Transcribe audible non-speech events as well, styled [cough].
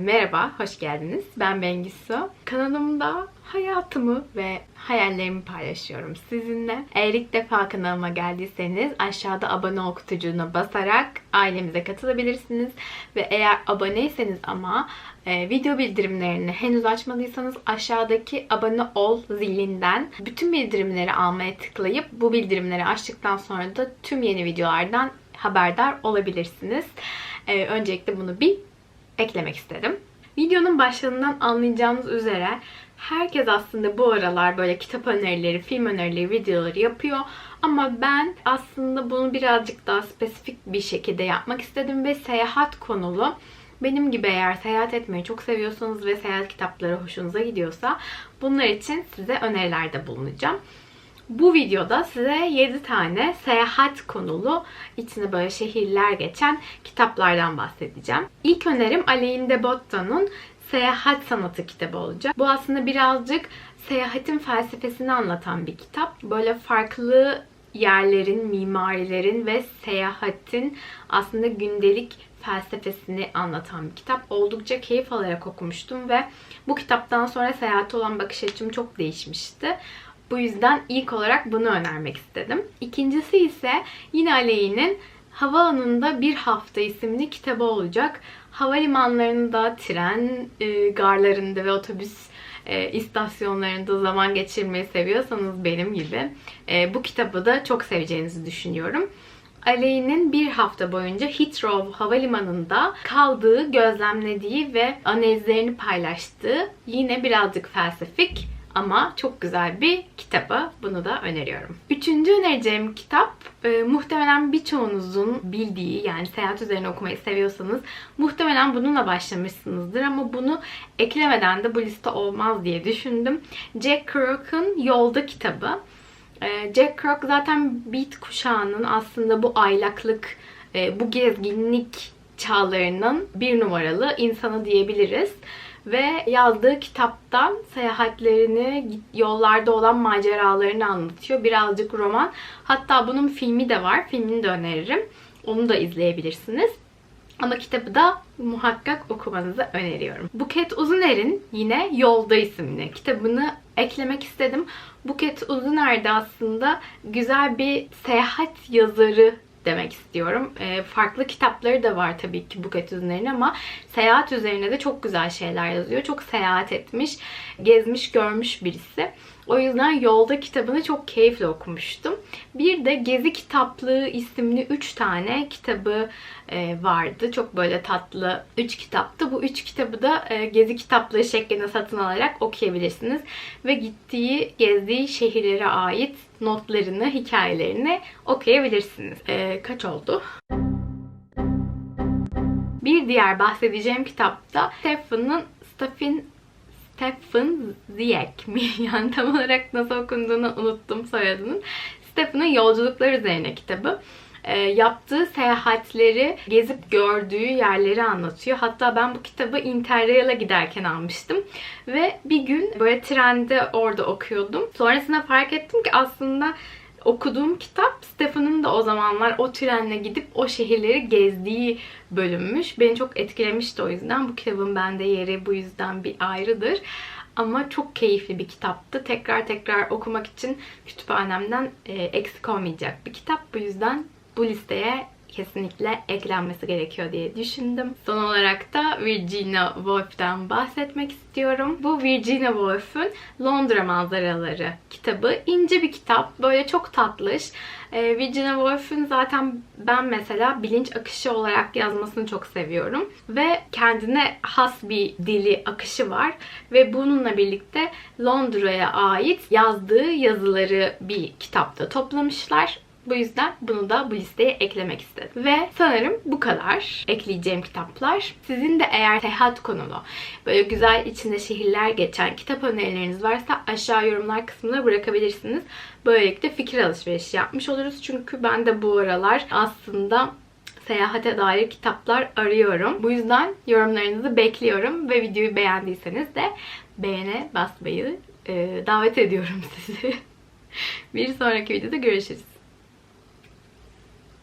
Merhaba, hoş geldiniz. Ben Bengisu. Kanalımda hayatımı ve hayallerimi paylaşıyorum sizinle. Eğer ilk defa kanalıma geldiyseniz aşağıda abone ol kutucuğuna basarak ailemize katılabilirsiniz. Ve eğer aboneyseniz ama e, video bildirimlerini henüz açmadıysanız aşağıdaki abone ol zilinden bütün bildirimleri almaya tıklayıp bu bildirimleri açtıktan sonra da tüm yeni videolardan haberdar olabilirsiniz. E, öncelikle bunu bir eklemek istedim. Videonun başlığından anlayacağınız üzere herkes aslında bu aralar böyle kitap önerileri, film önerileri videoları yapıyor. Ama ben aslında bunu birazcık daha spesifik bir şekilde yapmak istedim ve seyahat konulu benim gibi eğer seyahat etmeyi çok seviyorsanız ve seyahat kitapları hoşunuza gidiyorsa bunlar için size önerilerde bulunacağım. Bu videoda size 7 tane seyahat konulu, içinde böyle şehirler geçen kitaplardan bahsedeceğim. İlk önerim Alain de Botton'un Seyahat Sanatı kitabı olacak. Bu aslında birazcık seyahatin felsefesini anlatan bir kitap. Böyle farklı yerlerin, mimarilerin ve seyahatin aslında gündelik felsefesini anlatan bir kitap. Oldukça keyif alarak okumuştum ve bu kitaptan sonra seyahate olan bakış açım çok değişmişti. Bu yüzden ilk olarak bunu önermek istedim. İkincisi ise yine Aleyhi'nin Havaalanında Bir Hafta isimli kitabı olacak. Havalimanlarında, tren e, garlarında ve otobüs e, istasyonlarında zaman geçirmeyi seviyorsanız benim gibi e, bu kitabı da çok seveceğinizi düşünüyorum. Aleyh'nin bir hafta boyunca Heathrow Havalimanı'nda kaldığı, gözlemlediği ve analizlerini paylaştığı yine birazcık felsefik ama çok güzel bir kitabı. Bunu da öneriyorum. Üçüncü önereceğim kitap e, muhtemelen birçoğunuzun bildiği yani seyahat üzerine okumayı seviyorsanız muhtemelen bununla başlamışsınızdır ama bunu eklemeden de bu liste olmaz diye düşündüm. Jack Kerouac'ın Yolda kitabı. E, Jack Kerouac zaten Beat kuşağının aslında bu aylaklık, e, bu gezginlik çağlarının bir numaralı insanı diyebiliriz ve yazdığı kitaptan seyahatlerini, yollarda olan maceralarını anlatıyor. Birazcık roman. Hatta bunun filmi de var. Filmini de öneririm. Onu da izleyebilirsiniz. Ama kitabı da muhakkak okumanızı öneriyorum. Buket Uzuner'in yine Yolda isimli kitabını eklemek istedim. Buket Uzuner de aslında güzel bir seyahat yazarı demek istiyorum. E, farklı kitapları da var tabii ki Buket üzerine ama seyahat üzerine de çok güzel şeyler yazıyor. Çok seyahat etmiş, gezmiş, görmüş birisi. O yüzden Yolda kitabını çok keyifle okumuştum. Bir de Gezi Kitaplığı isimli 3 tane kitabı e, vardı. Çok böyle tatlı 3 kitaptı. Bu 3 kitabı da e, Gezi Kitaplığı şeklinde satın alarak okuyabilirsiniz. Ve gittiği, gezdiği şehirlere ait notlarını, hikayelerini okuyabilirsiniz. E, kaç oldu? Bir diğer bahsedeceğim kitapta Stephen'ın Stephen Stephen Ziyek mi? [laughs] Yani tam olarak nasıl okunduğunu unuttum soyadının. Stephen'ın Yolculuklar Üzerine kitabı. E, yaptığı seyahatleri, gezip gördüğü yerleri anlatıyor. Hatta ben bu kitabı Interrail'a giderken almıştım. Ve bir gün böyle trende orada okuyordum. Sonrasında fark ettim ki aslında okuduğum kitap Stephen'ın da o zamanlar o trenle gidip o şehirleri gezdiği bölümmüş. Beni çok etkilemişti o yüzden. Bu kitabın bende yeri bu yüzden bir ayrıdır. Ama çok keyifli bir kitaptı. Tekrar tekrar okumak için kütüphanemden e, eksik olmayacak bir kitap. Bu yüzden bu listeye kesinlikle eklenmesi gerekiyor diye düşündüm. Son olarak da Virginia Woolf'tan bahsetmek istiyorum. Bu Virginia Woolf'un Londra Manzaraları kitabı. ince bir kitap. Böyle çok tatlış. Ee, Virginia Woolf'un zaten ben mesela bilinç akışı olarak yazmasını çok seviyorum. Ve kendine has bir dili, akışı var. Ve bununla birlikte Londra'ya ait yazdığı yazıları bir kitapta toplamışlar. Bu yüzden bunu da bu listeye eklemek istedim. Ve sanırım bu kadar ekleyeceğim kitaplar. Sizin de eğer seyahat konulu, böyle güzel içinde şehirler geçen kitap önerileriniz varsa aşağı yorumlar kısmına bırakabilirsiniz. Böylelikle fikir alışverişi yapmış oluruz. Çünkü ben de bu aralar aslında seyahate dair kitaplar arıyorum. Bu yüzden yorumlarınızı bekliyorum ve videoyu beğendiyseniz de beğene basmayı e, davet ediyorum [laughs] sizi. Bir sonraki videoda görüşürüz.